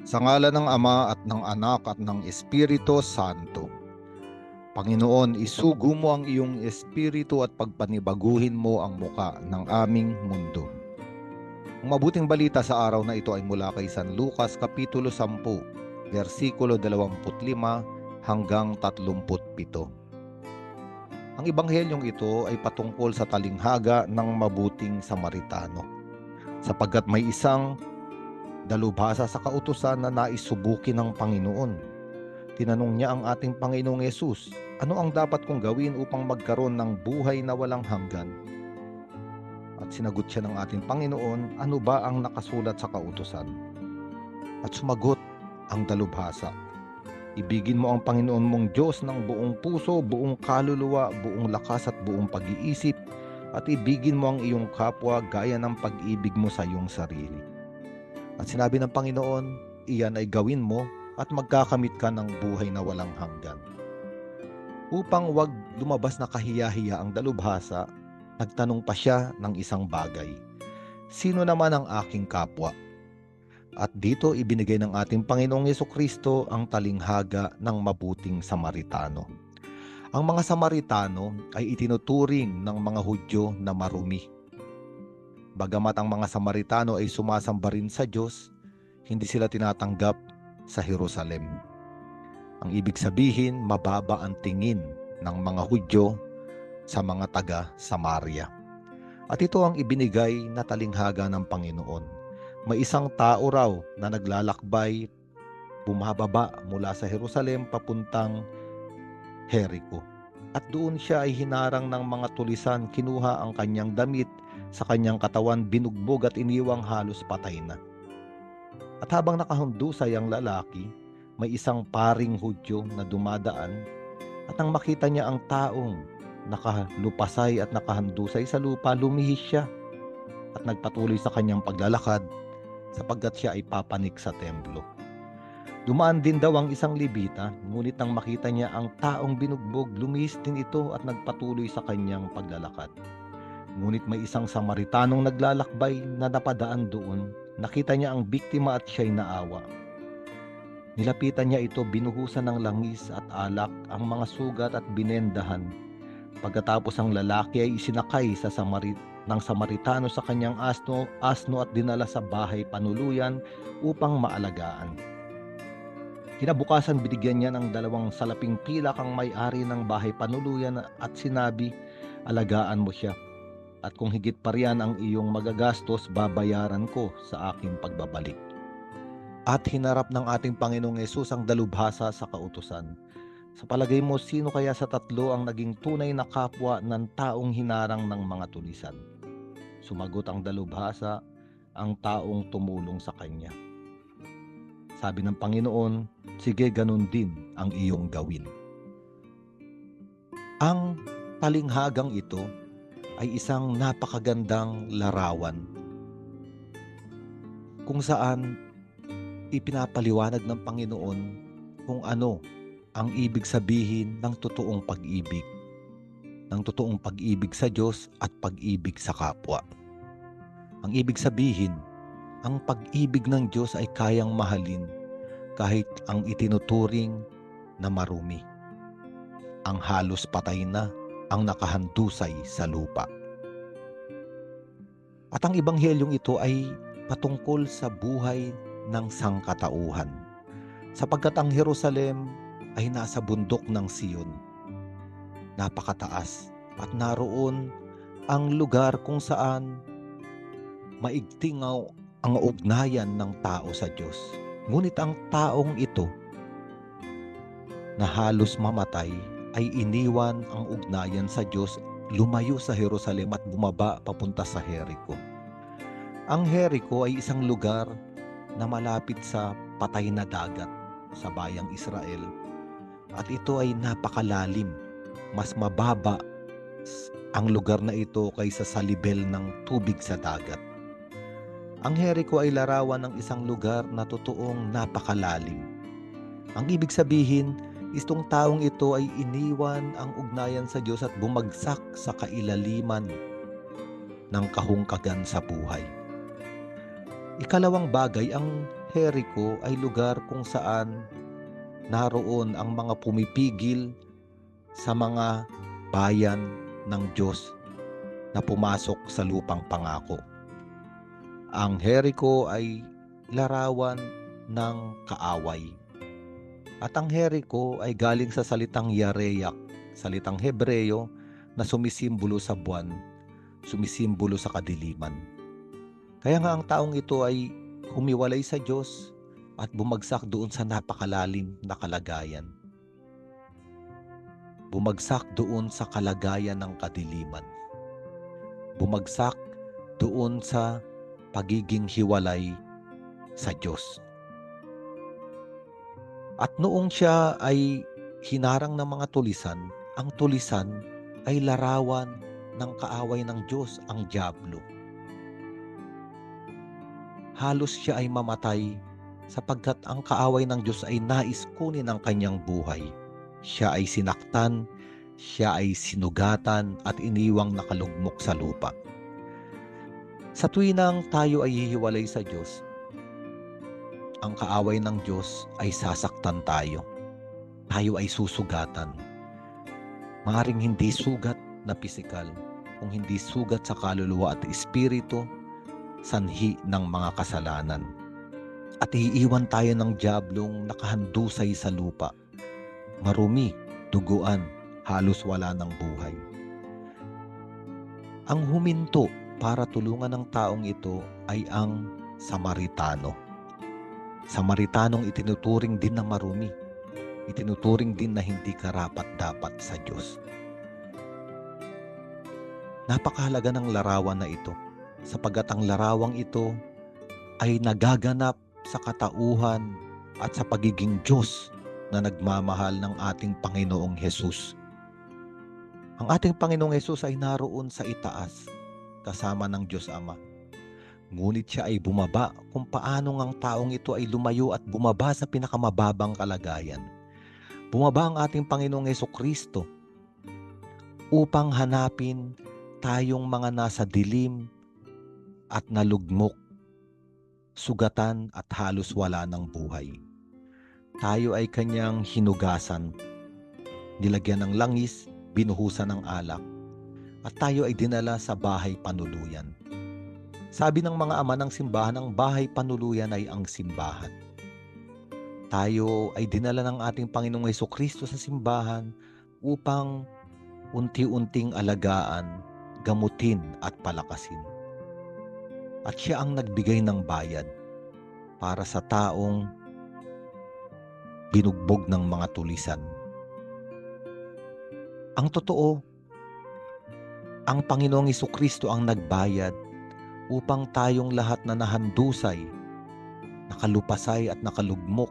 Sa ngala ng Ama at ng Anak at ng Espiritu Santo. Panginoon, isugo mo ang iyong espiritu at pagpanibaguhin mo ang muka ng aming mundo. Ang mabuting balita sa araw na ito ay mula kay San Lucas Kapitulo 10, versikulo 25 hanggang 37. Ang ebanghelyong ito ay patungkol sa talinghaga ng mabuting Samaritano. Sapagkat may isang dalubhasa sa kautusan na naisubuki ng Panginoon. Tinanong niya ang ating Panginoong Yesus, ano ang dapat kong gawin upang magkaroon ng buhay na walang hanggan? At sinagot siya ng ating Panginoon, ano ba ang nakasulat sa kautusan? At sumagot ang dalubhasa, Ibigin mo ang Panginoon mong Diyos ng buong puso, buong kaluluwa, buong lakas at buong pag-iisip at ibigin mo ang iyong kapwa gaya ng pag-ibig mo sa iyong sarili. At sinabi ng Panginoon, iyan ay gawin mo at magkakamit ka ng buhay na walang hanggan. Upang wag lumabas na kahiya-hiya ang dalubhasa, nagtanong pa siya ng isang bagay. Sino naman ang aking kapwa? At dito ibinigay ng ating Panginoong Yeso Kristo ang talinghaga ng mabuting Samaritano. Ang mga Samaritano ay itinuturing ng mga Hudyo na marumi. Bagamat ang mga Samaritano ay sumasamba rin sa Diyos, hindi sila tinatanggap sa Jerusalem. Ang ibig sabihin, mababa ang tingin ng mga Hudyo sa mga taga Samaria. At ito ang ibinigay na talinghaga ng Panginoon may isang tao raw na naglalakbay bumababa mula sa Jerusalem papuntang Jericho. At doon siya ay hinarang ng mga tulisan, kinuha ang kanyang damit sa kanyang katawan, binugbog at iniwang halos patay na. At habang nakahundusay ang lalaki, may isang paring hudyo na dumadaan at nang makita niya ang taong nakalupasay at nakahandusay sa lupa, lumihis siya at nagpatuloy sa kanyang paglalakad sapagkat siya ay papanik sa templo. Dumaan din daw ang isang libita, ngunit nang makita niya ang taong binugbog, lumihis din ito at nagpatuloy sa kanyang paglalakad. Ngunit may isang Samaritanong naglalakbay na napadaan doon, nakita niya ang biktima at siya'y naawa. Nilapitan niya ito, binuhusan ng langis at alak ang mga sugat at binendahan. Pagkatapos ang lalaki ay isinakay sa Samarit ng Samaritano sa kanyang asno, asno at dinala sa bahay panuluyan upang maalagaan. Kinabukasan binigyan niya ng dalawang salaping pilak ang may-ari ng bahay panuluyan at sinabi, alagaan mo siya. At kung higit pa riyan ang iyong magagastos, babayaran ko sa aking pagbabalik. At hinarap ng ating Panginoong Yesus ang dalubhasa sa kautusan. Sa palagay mo, sino kaya sa tatlo ang naging tunay na kapwa ng taong hinarang ng mga tulisan? Sumagot ang dalubhasa, ang taong tumulong sa kanya. Sabi ng Panginoon, sige ganun din ang iyong gawin. Ang talinghagang ito ay isang napakagandang larawan kung saan ipinapaliwanag ng Panginoon kung ano ang ibig sabihin ng totoong pag-ibig ng totoong pag-ibig sa Diyos at pag-ibig sa kapwa. Ang ibig sabihin, ang pag-ibig ng Diyos ay kayang mahalin kahit ang itinuturing na marumi. Ang halos patay na ang nakahandusay sa lupa. At ang ibanghelyong ito ay patungkol sa buhay ng sangkatauhan. Sapagkat ang Jerusalem ay nasa bundok ng Siyon napakataas at naroon ang lugar kung saan maigting ang ugnayan ng tao sa Diyos. Ngunit ang taong ito na halos mamatay ay iniwan ang ugnayan sa Diyos, lumayo sa Jerusalem at bumaba papunta sa Jericho. Ang Jericho ay isang lugar na malapit sa patay na dagat sa bayang Israel at ito ay napakalalim mas mababa ang lugar na ito kaysa sa level ng tubig sa dagat. Ang Jericho ay larawan ng isang lugar na totoong napakalalim. Ang ibig sabihin, itong taong ito ay iniwan ang ugnayan sa Diyos at bumagsak sa kailaliman ng kahungkagan sa buhay. Ikalawang bagay, ang Jericho ay lugar kung saan naroon ang mga pumipigil sa mga bayan ng Diyos na pumasok sa lupang pangako. Ang Jericho ay larawan ng kaaway. At ang Jericho ay galing sa salitang Yareyak, salitang Hebreyo na sumisimbolo sa buwan, sumisimbolo sa kadiliman. Kaya nga ang taong ito ay humiwalay sa Diyos at bumagsak doon sa napakalalim na kalagayan. Bumagsak doon sa kalagayan ng kadiliman. Bumagsak doon sa pagiging hiwalay sa Diyos. At noong siya ay hinarang ng mga tulisan, ang tulisan ay larawan ng kaaway ng Diyos, ang Diablo. Halos siya ay mamatay sapagkat ang kaaway ng Diyos ay nais kunin ang kanyang buhay. Siya ay sinaktan, siya ay sinugatan at iniwang nakalugmok sa lupa. Sa tuwinang tayo ay hihiwalay sa Diyos, ang kaaway ng Diyos ay sasaktan tayo. Tayo ay susugatan. Maaring hindi sugat na pisikal, kung hindi sugat sa kaluluwa at espiritu, sanhi ng mga kasalanan. At iiwan tayo ng diablong nakahandusay sa lupa. Marumi, duguan, halos wala ng buhay. Ang huminto para tulungan ng taong ito ay ang Samaritano. Samaritanong itinuturing din na marumi. Itinuturing din na hindi karapat-dapat sa Diyos. Napakahalaga ng larawan na ito sapagat ang larawang ito ay nagaganap sa katauhan at sa pagiging Diyos na nagmamahal ng ating Panginoong Hesus. Ang ating Panginoong Hesus ay naroon sa itaas kasama ng Diyos Ama. Ngunit siya ay bumaba kung paano ang taong ito ay lumayo at bumaba sa pinakamababang kalagayan. Bumaba ang ating Panginoong Yeso Kristo upang hanapin tayong mga nasa dilim at nalugmok, sugatan at halos wala ng buhay. Tayo ay kanyang hinugasan, nilagyan ng langis, binuhusan ng alak, at tayo ay dinala sa bahay panuluyan. Sabi ng mga ama ng simbahan, ang bahay panuluyan ay ang simbahan. Tayo ay dinala ng ating Panginoong Yeso Kristo sa simbahan upang unti-unting alagaan gamutin at palakasin. At siya ang nagbigay ng bayad para sa taong binugbog ng mga tulisan. Ang totoo, ang Panginoong Kristo ang nagbayad upang tayong lahat na nahandusay, nakalupasay at nakalugmok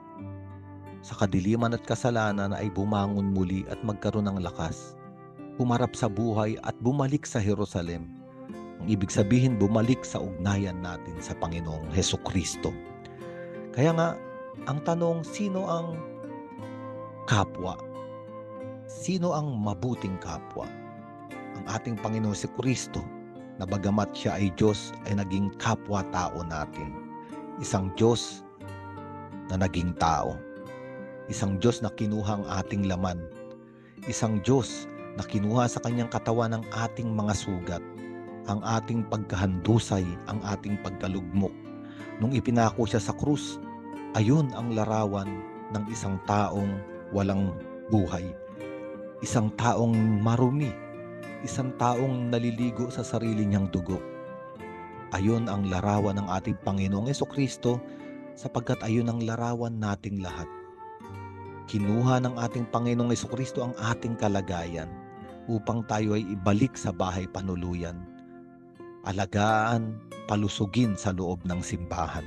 sa kadiliman at kasalanan ay bumangon muli at magkaroon ng lakas humarap sa buhay at bumalik sa Jerusalem. Ang ibig sabihin, bumalik sa ugnayan natin sa Panginoong Heso Kristo. Kaya nga, ang tanong, sino ang kapwa? Sino ang mabuting kapwa? Ang ating Panginoong si Kristo, na bagamat siya ay Diyos, ay naging kapwa-tao natin. Isang Diyos na naging tao. Isang Diyos na kinuha ang ating laman. Isang Diyos na kinuha sa kanyang katawan ang ating mga sugat, ang ating pagkahandusay, ang ating pagkalugmok. Nung ipinako siya sa krus, ayun ang larawan ng isang taong walang buhay. Isang taong marumi, isang taong naliligo sa sarili niyang dugo. Ayon ang larawan ng ating Panginoong Kristo sapagkat ayon ang larawan nating lahat. Kinuha ng ating Panginoong Kristo ang ating kalagayan upang tayo ay ibalik sa bahay panuluyan. Alagaan, palusugin sa loob ng simbahan.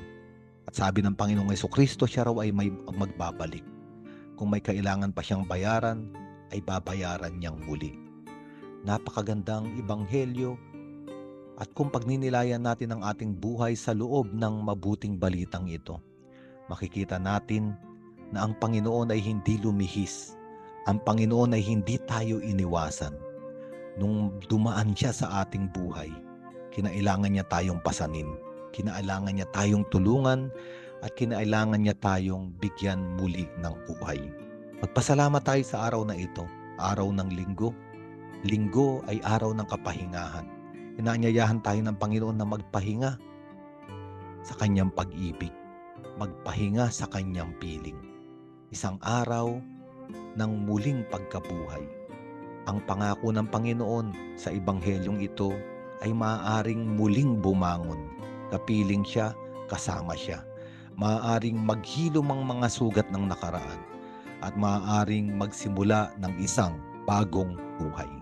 At sabi ng Panginoong Yeso Kristo, siya raw ay may magbabalik. Kung may kailangan pa siyang bayaran, ay babayaran niyang muli. Napakagandang ibanghelyo at kung pagninilayan natin ang ating buhay sa loob ng mabuting balitang ito, makikita natin na ang Panginoon ay hindi lumihis ang Panginoon ay hindi tayo iniwasan. Nung dumaan siya sa ating buhay, kinailangan niya tayong pasanin. Kinailangan niya tayong tulungan at kinailangan niya tayong bigyan muli ng buhay. Magpasalamat tayo sa araw na ito, araw ng linggo. Linggo ay araw ng kapahingahan. Inaanyayahan tayo ng Panginoon na magpahinga sa kanyang pag-ibig, magpahinga sa kanyang piling. Isang araw ng muling pagkabuhay. Ang pangako ng Panginoon sa Ebanghelyong ito ay maaaring muling bumangon. Kapiling siya, kasama siya. Maaaring maghilom ang mga sugat ng nakaraan at maaaring magsimula ng isang bagong buhay.